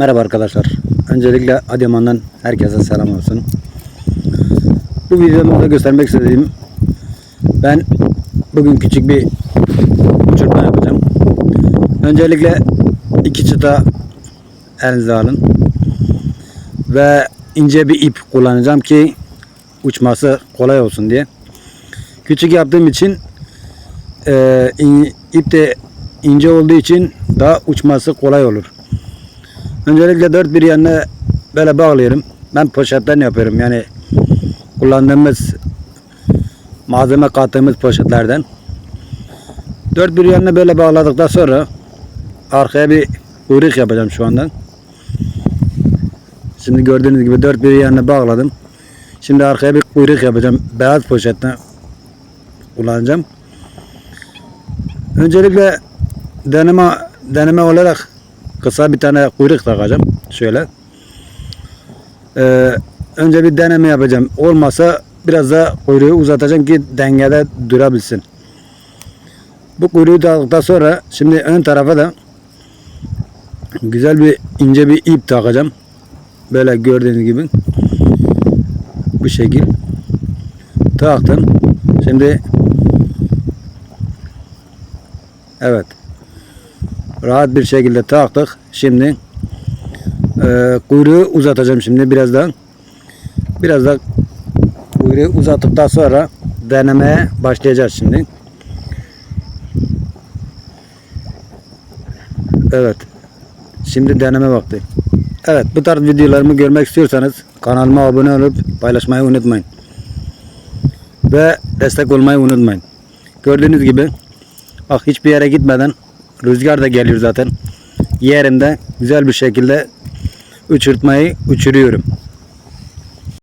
Merhaba arkadaşlar. Öncelikle Adıyaman'dan herkese selam olsun. Bu videomda göstermek istediğim ben bugün küçük bir uçurtma yapacağım. Öncelikle iki çıta elinize alın ve ince bir ip kullanacağım ki uçması kolay olsun diye. Küçük yaptığım için e, ip de ince olduğu için daha uçması kolay olur. Öncelikle dört bir yanına böyle bağlıyorum. Ben poşetten yapıyorum. Yani kullandığımız malzeme kattığımız poşetlerden. Dört bir yanına böyle bağladıktan sonra arkaya bir kuyruk yapacağım şu anda. Şimdi gördüğünüz gibi dört bir yanına bağladım. Şimdi arkaya bir kuyruk yapacağım. Beyaz poşetten kullanacağım. Öncelikle deneme deneme olarak kısa bir tane kuyruk takacağım. Şöyle. Ee, önce bir deneme yapacağım. Olmasa biraz da kuyruğu uzatacağım ki dengede durabilsin. Bu kuyruğu taktıktan sonra şimdi ön tarafa da güzel bir ince bir ip takacağım. Böyle gördüğünüz gibi. Bu şekil. Taktım. Şimdi Evet. Rahat bir şekilde taktık. Şimdi e, kuyruğu uzatacağım şimdi birazdan. Biraz da kuyruğu uzattıktan sonra denemeye başlayacağız şimdi. Evet. Şimdi deneme vakti. Evet bu tarz videolarımı görmek istiyorsanız kanalıma abone olup paylaşmayı unutmayın. Ve destek olmayı unutmayın. Gördüğünüz gibi bak hiçbir yere gitmeden rüzgar da geliyor zaten. Yerimde güzel bir şekilde uçurtmayı uçuruyorum.